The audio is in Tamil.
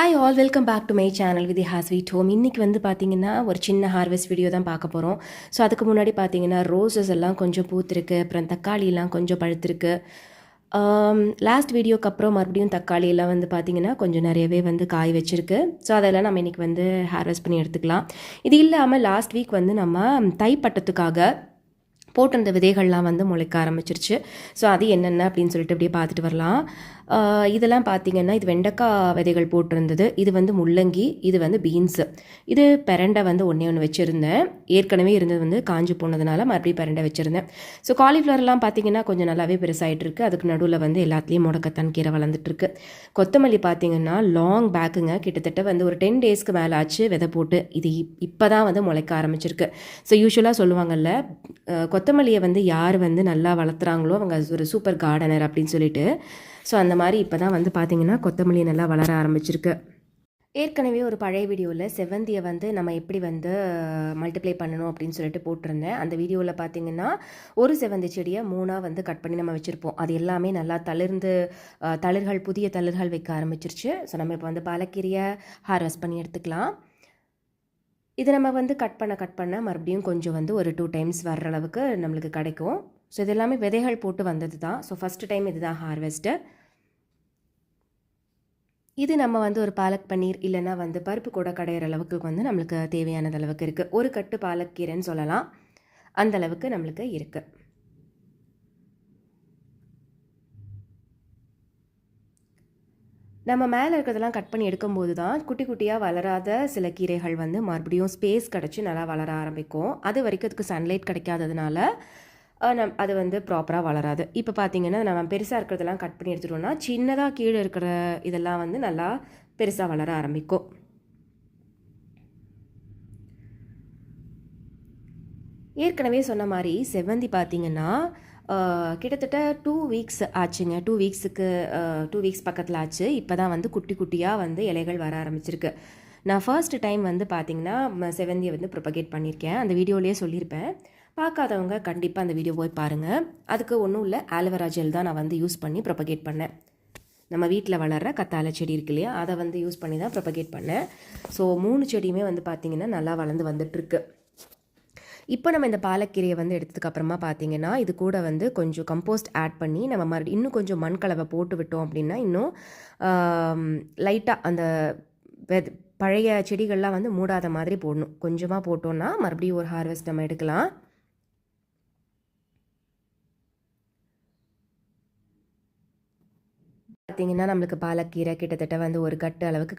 Hi all welcome back to my channel with has sweet home இன்றைக்கி வந்து பார்த்தீங்கன்னா ஒரு சின்ன ஹார்வெஸ்ட் வீடியோ தான் பார்க்க போகிறோம் ஸோ அதுக்கு முன்னாடி பார்த்தீங்கன்னா ரோசஸ் எல்லாம் கொஞ்சம் பூத்திருக்கு அப்புறம் தக்காளியெல்லாம் கொஞ்சம் பழுத்திருக்கு. Um, லாஸ்ட் வீடியோக்கு அப்புறம் மறுபடியும் தக்காளி எல்லாம் வந்து பார்த்திங்கன்னா கொஞ்சம் நிறையவே வந்து காய் வச்சுருக்கு. ஸோ அதெல்லாம் நம்ம இன்றைக்கி வந்து ஹார்வெஸ்ட் பண்ணி எடுத்துக்கலாம். இது இல்லாமல் லாஸ்ட் வீக் வந்து நம்ம தைப்பட்டத்துக்காக போட்டிருந்த விதைகள்லாம் வந்து முளைக்க ஆரம்பிச்சிருச்சு. ஸோ அது என்னென்ன அப்படின்னு சொல்லிட்டு அப்படியே பார்த்துட்டு வரலாம். இதெல்லாம் பார்த்தீங்கன்னா இது வெண்டைக்காய் விதைகள் போட்டிருந்தது. இது வந்து முள்ளங்கி இது வந்து பீன்ஸு இது பெரண்டை வந்து ஒன்றே ஒன்று வச்சுருந்தேன். ஏற்கனவே இருந்தது வந்து காஞ்சு போனதுனால மறுபடியும் பெரண்டை வச்சுருந்தேன். ஸோ காலிஃப்ளவர்லாம் பார்த்தீங்கன்னா கொஞ்சம் நல்லாவே பெருசாகிட்ருக்கு அதுக்கு நடுவில் வந்து எல்லாத்துலேயும் முடக்கத்தான் கீரை வளர்ந்துட்டுருக்கு கொத்தமல்லி பார்த்தீங்கன்னா லாங் பேக்குங்க கிட்டத்தட்ட வந்து ஒரு டென் டேஸ்க்கு மேலே ஆச்சு விதை போட்டு. இது இப்போ தான் வந்து முளைக்க ஆரம்பிச்சிருக்கு. ஸோ யூஸ்வலாக சொல்லுவாங்கல்ல கொத்தமல்லியை வந்து யார் வந்து நல்லா வளர்த்துறாங்களோ அவங்க ஒரு சூப்பர் கார்டனர் அப்படின்னு சொல்லிட்டு ஸோ அந்த மாதிரி இப்போ தான் வந்து பார்த்தீங்கன்னா கொத்தமல்லி நல்லா வளர ஆரம்பிச்சிருக்கு. ஏற்கனவே ஒரு பழைய வீடியோவில் செவ்வந்தியை வந்து நம்ம எப்படி வந்து மல்டிப்ளை பண்ணணும் அப்படின்னு சொல்லிட்டு போட்டிருந்தேன். அந்த வீடியோவில் பார்த்தீங்கன்னா ஒரு செவ்வந்தி செடியை மூணாக வந்து கட் பண்ணி நம்ம வச்சுருப்போம். அது எல்லாமே நல்லா தளிர்ந்து தளிர்கள் புதிய தளிர்கள் வைக்க ஆரம்பிச்சிருச்சு. ஸோ நம்ம இப்போ வந்து பாலக்கீரையை ஹார்வெஸ்ட் பண்ணி எடுத்துக்கலாம். இது நம்ம வந்து கட் பண்ண கட் பண்ண மறுபடியும் கொஞ்சம் வந்து ஒரு டூ டைம்ஸ் வர்ற அளவுக்கு நம்மளுக்கு கிடைக்கும். ஸோ இது எல்லாமே விதைகள் போட்டு வந்தது தான். ஸோ ஃபஸ்ட்டு டைம் இதுதான் ஹார்வெஸ்ட்டு இது நம்ம வந்து ஒரு பாலக் பன்னீர் இல்லைன்னா வந்து பருப்பு கூட கடையிற அளவுக்கு வந்து நம்மளுக்கு தேவையானது அளவுக்கு இருக்குது ஒரு கட்டு பாலக்கீரைன்னு சொல்லலாம். அந்த அளவுக்கு நம்மளுக்கு இருக்குது நம்ம மேலே இருக்கிறதெல்லாம் கட் பண்ணி எடுக்கும்போது தான் குட்டி குட்டியாக வளராத சில கீரைகள் வந்து மறுபடியும் ஸ்பேஸ் கிடச்சி நல்லா வளர ஆரம்பிக்கும். அது வரைக்கும் அதுக்கு சன்லைட் கிடைக்காததுனால நம் அது வந்து ப்ராப்பராக வளராது. இப்போ பார்த்தீங்கன்னா நம்ம பெருசாக இருக்கிறதெல்லாம் கட் பண்ணி எடுத்துட்டோம்னா சின்னதாக கீழே இருக்கிற இதெல்லாம் வந்து நல்லா பெருசாக வளர ஆரம்பிக்கும். ஏற்கனவே சொன்ன மாதிரி செவ்வந்தி பார்த்தீங்கன்னா கிட்டத்தட்ட டூ வீக்ஸ் ஆச்சுங்க. டூ வீக்ஸுக்கு டூ வீக்ஸ் பக்கத்தில் ஆச்சு. இப்போ தான் வந்து குட்டி குட்டியாக வந்து இலைகள் வர ஆரம்பிச்சிருக்கு. நான் ஃபர்ஸ்ட் டைம் வந்து பார்த்தீங்கன்னா ம- வந்து ப்ரொபகேட் பண்ணியிருக்கேன் அந்த வீடியோலேயே சொல்லியிருப்பேன். பார்க்காதவங்க கண்டிப்பாக அந்த வீடியோ போய் பாருங்கள் அதுக்கு ஒன்றும் இல்லை ஆலோவேரா ஜெல் தான் நான் வந்து யூஸ் பண்ணி ப்ரொபகேட் பண்ணேன். நம்ம வீட்டில் வளர்கிற கத்தாழை செடி இருக்கு இல்லையா அதை வந்து யூஸ் பண்ணி தான் ப்ரொபகேட் பண்ணேன். ஸோ மூணு செடியுமே வந்து பார்த்திங்கன்னா நல்லா வளர்ந்து வந்துட்டுருக்கு இப்போ நம்ம இந்த பாலக்கீரையை வந்து எடுத்ததுக்கு அப்புறமா பார்த்தீங்கன்னா இது கூட வந்து கொஞ்சம் கம்போஸ்ட் ஆட் பண்ணி நம்ம மறுபடியும் இன்னும் கொஞ்சம் மண் கலவை போட்டு விட்டோம் அப்படின்னா இன்னும் லைட்டாக அந்த பழைய செடிகள்லாம் வந்து மூடாத மாதிரி போடணும். கொஞ்சமாக போட்டோன்னா மறுபடியும் ஒரு ஹார்வெஸ்ட் நம்ம எடுக்கலாம். பார்த்தீங்கன்னா நம்மளுக்கு பாலக்கீரை கிட்டத்தட்ட வந்து ஒரு கட்டு அளவுக்கு